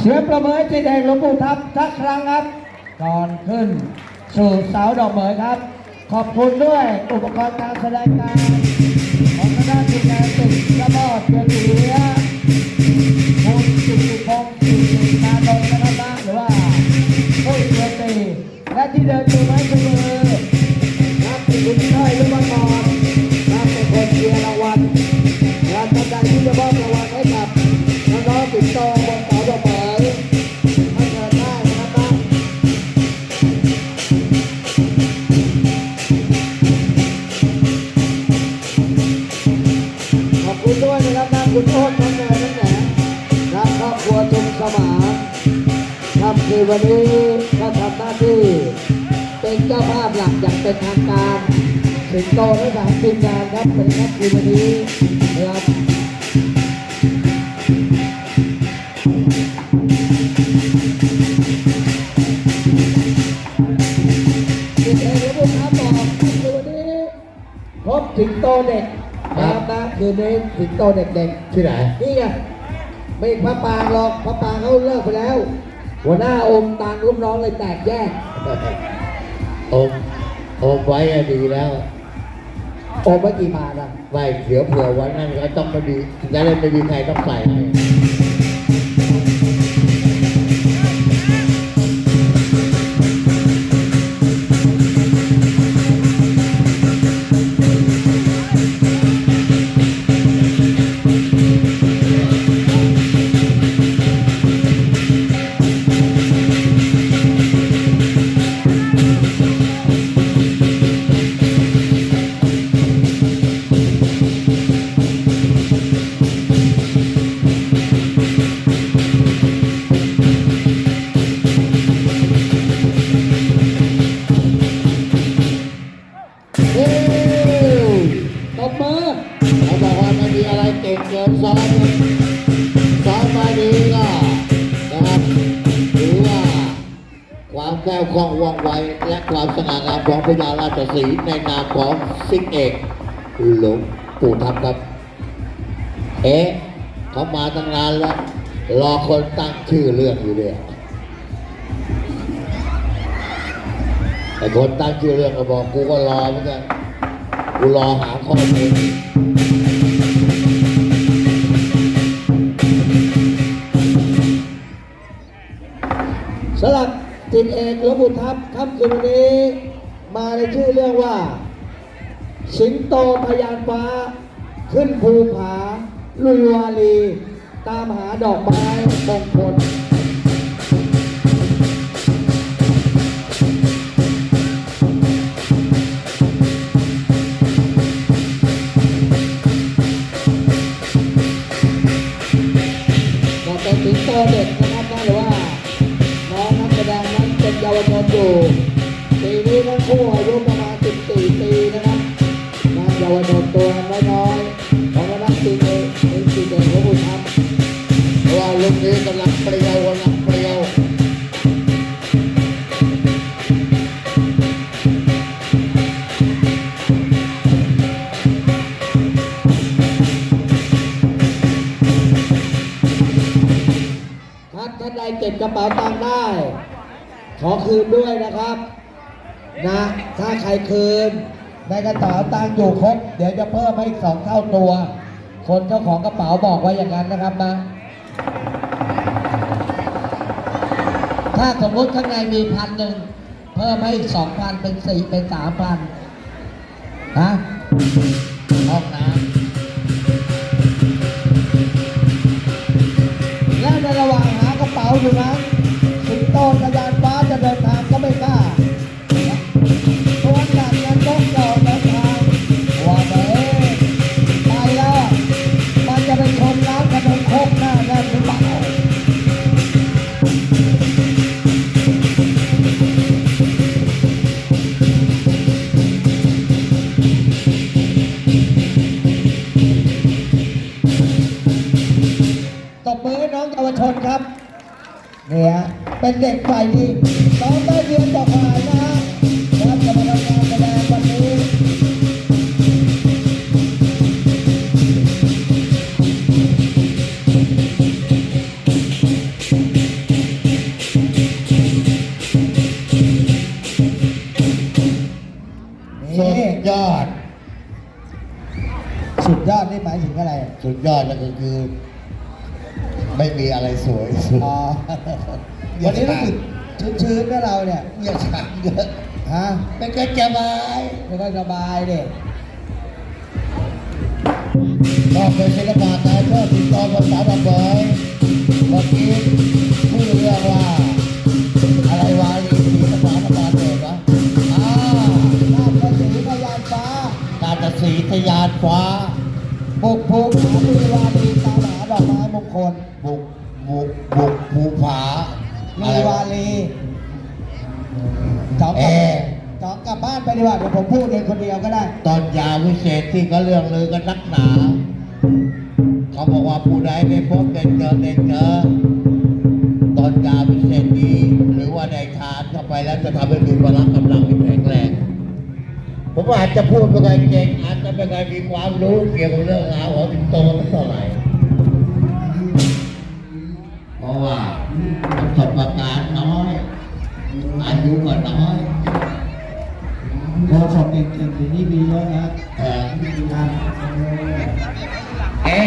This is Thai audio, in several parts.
เสียงประเมินจิตเอกหลวงปู่ทับสักครั้งครับก่อนขึ้นสู่เสาดอกเหมยครับ ขอบคุณด้วยอุปกรณ์การแสดงการของคณะทีมงานตึกกระบอกเกียรติเรือคุณสุพงศ์สุริยาดลนะครับหรือว่าผู้เกียรติและที่เดินตัวไม้ตัวมือ ครับท่านคุณโอ๊ตท่านนยนั่นแหละครอบครัวทุมสมานครับคือวันนี้ก็ทำหน้าที่ เป็นเจ้าภาพหลักอย่างเป็นทางการสิงโตและสามทีมงานครับเป็นครับคือวันนี้นะครับสิงเอกและบุญครับวันนี้พบสิงโตเด็ก ครับนะคืนนี้สิงโตเด็กๆที่ไหนนี่ไงไม่พระปางหรอกพระปางเขาเลิกไปแล้ว หัวหน้าองค์ตังลูกน้องเลยแตกแยกอมอมไว้อะดีแล้วองค์ไม่กี่บาทอะไม่เดี๋ยวเผื่อวันนั้นก็ต้องไม่มีจะได้ไม่มีใครต้องใส่ วามแก้วคล่องว่องไว และความสง่างามของพญาราชสีห์ในนามของสิงเอกหลวงปู่ทับครับ เอ๊ะเขามาตั้งนานแล้ว รอคนตั้งชื่อเรื่องอยู่เนี่ยไอ้คนตั้งชื่อเรื่องก็บอกกูก็รอเหมือนกัน กูรอหาข้อมูลำหรับจิตเอกหลวงปู่ทัพค่ำคืนวันนี้มาในชื่อเรื่องว่า สิงโตพยานฟ้า ขึ้นภูผาลุยวาลี ตามหาดอกไม้มงคลก็เป็นสิงโตเด็กนะ เปรี้ยวกำลังเปรียวครับท่านใดเก็บกระเป๋าตังค์ได้ ขอคืนด้วยนะครับ นะ ถ้าใครคืนในกระเป๋าตังค์อยู่ครบ เดี๋ยวจะเพิ่มให้อีกสองเท่าตัว คนเจ้าของกระเป๋าบอกไว้อย่างนั้นนะครับนะ ถ้าสมมติข้างในมีพันหนึ่งเพิ่มให้อีกสองพันเป็นสี่เป็นสามพันฮะห้องน้ำและในระหว่างหากระเป๋าอยู่นะ เ็นเด็กฝ่ายดีน้องได้เรียนต่อผ่านนะฮะรับจะมาทำงานแสดงวันนี้สุดยอด สุดยอดนี่หมายถึงอะไร สุดยอดก็คือ ไม่มีอะไรสวยสุด วันนี้รู้สึกชื้นๆนะเราเนี่ยอย่าฉากเยอะฮะไม่ก็จะบายไม่ค่อยสบายเด็กก็เป็นศิลปะการชอบติดต่อภาษาดับเบิลเมื่อกี้พูดเรื่องว่าอะไรวะนี่สีภาษาดับเบิลเลยวะอ่านาฏสีพยานฟ้านาฏสีทะยานฟ้าบุกภูผาบุรีวารีตามหาดอกไม้มงคลบุกบุกบุกภูผา มีอะไรวาวะลีจองกเอลับอจองกลับบ้านไปดีกว่าเดี๋ยวผมพูดเองคนเดียวก็ได้ ตอนยาวิเศษที่เขาเรื่องลือกันนักหนา เขาบอกว่าผู้ใดไม่พบเด็นเจอเด็นเจอตอนยาวิเศษนี้หรือว่าได้ทานเข้าไปแล้วจะทำให้มีพละกำลังที่แข็งแรงผมอาจจะพูดไม่ค่อยเก่งอาจจะไม่ค่อยมีความรู้เกี่ยวกับเรื่องราวของสิงโตสักเท่าไหร่ ว่าประสบการณ์น้อย อายุก็น้อยโทรศัพท์เก่งๆทีนี้มีเยอะนะเออครับเอ๊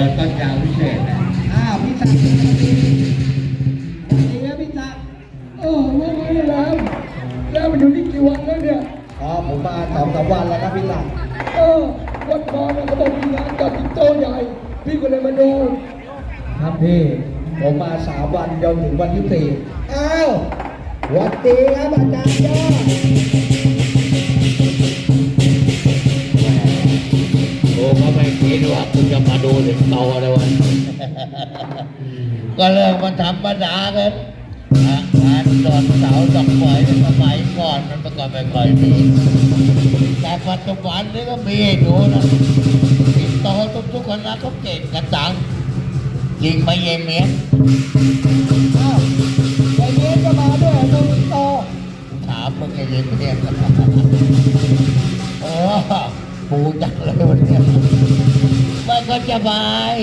เจอต้นยาววิเศษนะอ้าวพี่ศักดิ์สวัสดีสวัสดีครับพี่ศักดิ์เออว่าไงแล้วแล้วมันอยู่นี่กี่วันแล้วเนี่ยอ๋อผมมาสองสามวันแล้วครับพี่ศักดิ์เออวันก่อนน่ะเขาบอกมีงานจัดสิงโตใหญ่ พี่ก็เลยมาดูครับพี่ผมมาสามวันจนถึงวันที่สี่อ้าวสวัสดีครับอาจารย์ยอด คิดว่าคุณจะมาดูถึงโตเลยวันก็เรื่องมันธรรมดากันนะการดอนเสาดอกไม้ในสมัยก่อนมันเมื่อก่อนไม่ค่อยมีแต่ปัจจุบันนี้ก็มีให้ดูนะสิงโตทุกๆคนนะเขาเก่งกันจังจริงไหมเย็นเมียนอ้าวไอ้เนี้ยจะมาด้วยเหรอน้องโตถามมึงไงเยเมียนโอ้ปูจังเลยวันนี้ ก็จะบาย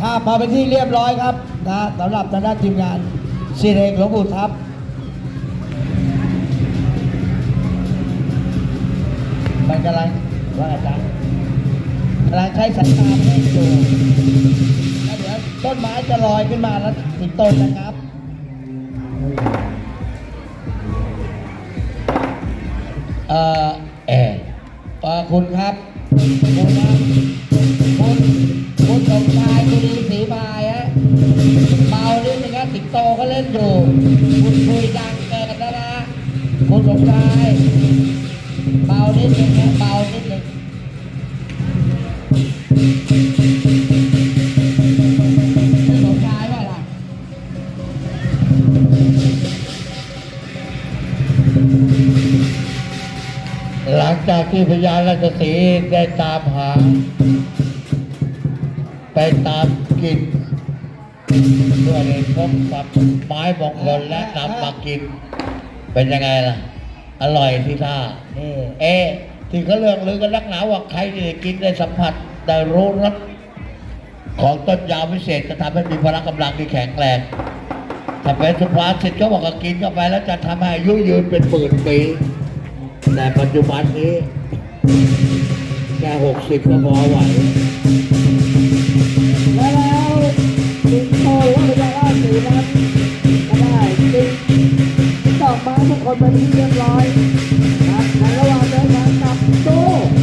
ข้ามมาเป็นที่เรียบร้อยครับนะสำหรับทางด้านทีมงานซีเรงหลวงปู่ทับมันกำลังว่าอาจารย์กำลังใช้สายตาเพ่งอยู่แล้วเดี๋ยวต้นไม้จะลอยขึ้นมาแล้วถึงต้นนะครับเอ่อเออเอ่อคุณครับ คุณสมชายเบานิดนึงนะเบานิดนึงสมชายว่าล่ะหลังจากที่พญาราชสีได้ตามหา ไปตามกินเพื่อได้พบกับไม้มงคลและนำมากิน เป็นยังไงล่ะ อร่อยที่ท่าเอ๊ที่เขาเรื่องลือกันนักหนาว่าใครที่กินได้สัมผัสได้รู้รสของต้นยาวพิเศษจะทำให้มีพละกำลังที่แข็งแรงถ้าเป็นสุภาษิตเขาบอกว่ากินเข้าไปแล้วจะทำให้อายุยืนเป็นหมื่นปีแต่ปัจจุบันนี้แค่หกสิบก็พอไหวแล้วสิงโตว่าพญาราสีนั้นก็ได้ ติดดอกไม้ทุกคนเป็นที่เรียบร้อยนะครับในระหว่างเดินทางกลับตู้